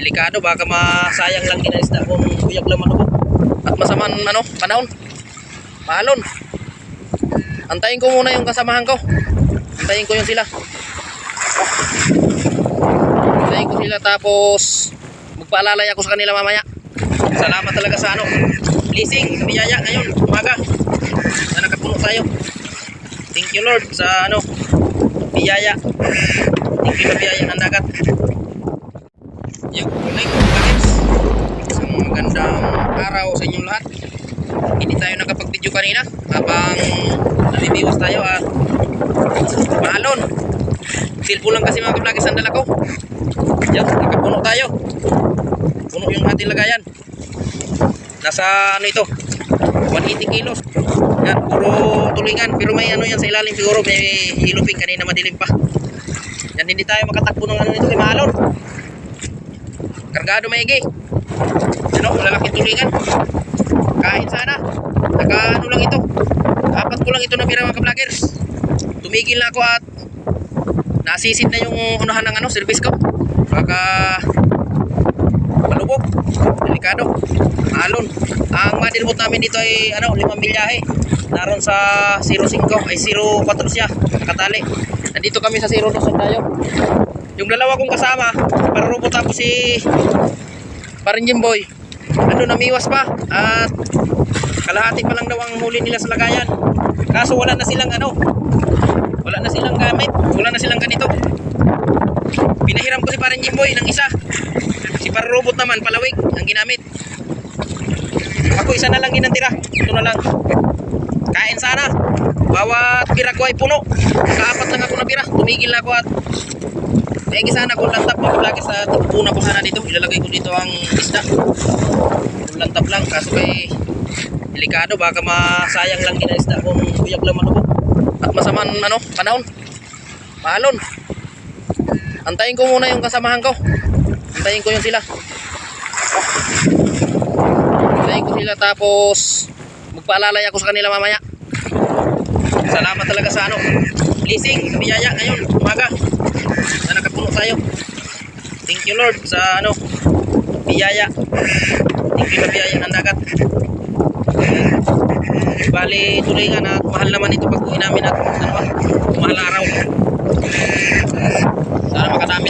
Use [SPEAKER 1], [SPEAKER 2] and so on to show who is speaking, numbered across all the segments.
[SPEAKER 1] Delikado, baka masayang lang din ang isda kung kuyag lang manubog. At masaman, ano, panahon. Maalon. Antayin ko muna yung kasamahan ko. Antayin ko yung sila. Antayin ko sila tapos magpaalalay ako sa kanila mamaya. Salamat talaga sa ano. Blessing, sa biyaya ngayon, umaga. Na nakapuno tayo. Thank you Lord sa ano, biyaya. Thank you sa biyaya ng dagat. Yung morning, guys. Isang magandang araw sa inyong lahat. Hindi tayo nakapag-video kanina habang namimiwas tayo at maalon. Silpo lang kasi mga kablagis ang dala ko. Yan, nakapuno tayo. Puno yung ating lagayan. Nasa ano ito? 180 kilos. Yan, puro tulingan. Pero may ano yan sa ilalim siguro. May hiluping kanina madilim pa. Yan, hindi tayo makatakbo ng ano nito kay Kargado maigi. Ano, malalaking tulingan. Kain sana. Naka ano lang ito. Apat ko lang ito na pira mga ka-vloggers. Tumigil na ako at nasisid na yung unahan ng ano, service ko. Baka malubog. Delikado. Alon. Ang madilbot namin dito ay ano, limang milyahe. Naroon sa 05 ay 04 siya. Katali. Nandito kami sa 02 tayo. Yung dalawa kong kasama, parurubot ako si Parin Jimboy. Ano, namiwas pa. At kalahati pa lang daw ang huli nila sa lagayan. Kaso wala na silang ano, wala na silang gamit, wala na silang ganito. Pinahiram ko si Parin Jimboy ng isa. Si Parurubot naman, palawig, ang ginamit. Ako isa na lang ginantira. Ito na lang. Kain sana. Bawat pira ko ay puno. Kaapat lang ako na pira. Tumigil na ako at Kaya sana kung lantap mo lagi sa una ko sana dito. Ilalagay ko dito ang isda. Kung lantap lang. Kaso kay delikado. Baka masayang lang din ang isda kung kuyag lang manubog. At masaman ano, panahon. Maalon. Antayin ko muna yung kasamahan ko. Antayin ko yung sila. Antayin ko sila tapos magpaalalay ako sa kanila mamaya. Salamat talaga sa ano. Blessing, biyaya ngayon, umaga. Na nakapuno tayo. Thank you Lord sa ano, biyaya. Thank you sa biyaya ng dagat. Bali, tulingan at mahal naman ito pag uwi namin at ano, mahal na araw.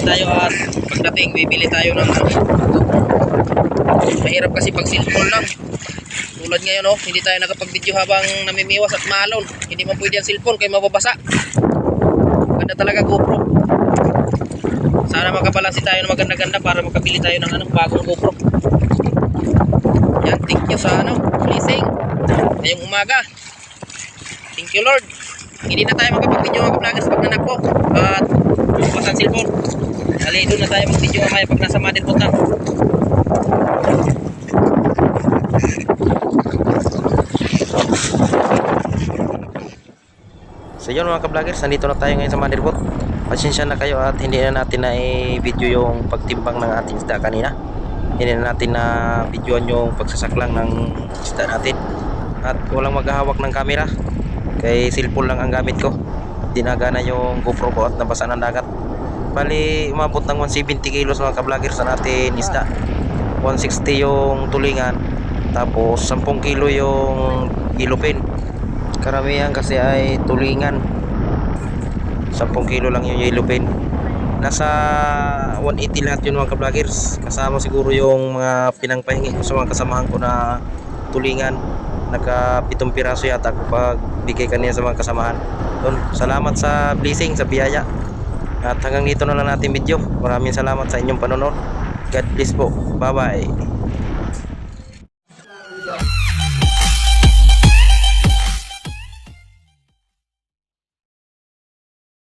[SPEAKER 1] Makadami tayo at pagdating bibili tayo ng ano. Mahirap kasi pag cellphone lang. Tulad ngayon oh, hindi tayo nakapag-video habang namimiwas at maalon. Hindi man pwede ang cellphone kaya mababasa. Ganda talaga GoPro. Sana makabalansi tayo ng maganda-ganda para makabili tayo ng ano, bagong GoPro. Yan, thank you sa ano, blessing. Ngayong umaga. Thank you Lord. Hindi na tayo makapag-video mga vloggers pag nanak ko. At bukas ang cellphone. Dali, doon na tayo mag-video mamaya pag nasa motherboard na. So yun mga ka-vloggers, nandito na tayo ngayon sa Mandirbot. Pasensya na kayo at hindi na natin na i-video yung pagtimbang ng ating isda kanina. Hindi na natin na videoan yung pagsasaklang ng isda natin. At walang maghahawak ng camera. Kay cellphone lang ang gamit ko. Dinagana yung GoPro ko at nabasa ng dagat. Bali, umabot ng 170 kilos mga ka-vloggers sa natin isda. 160 yung tulingan. Tapos 10 kilo yung ilupin karamihan kasi ay tulingan 10 kilo lang yung yellow pin nasa 180 lahat yun mga ka-vloggers kasama siguro yung mga pinangpahingi ko sa mga kasamahan ko na tulingan naka pitong piraso yata kapag bigay kanina sa mga kasamahan. Yun, salamat sa blessing sa biyaya. At hanggang dito na lang natin video. Maraming salamat sa inyong panonood. God bless po. Bye bye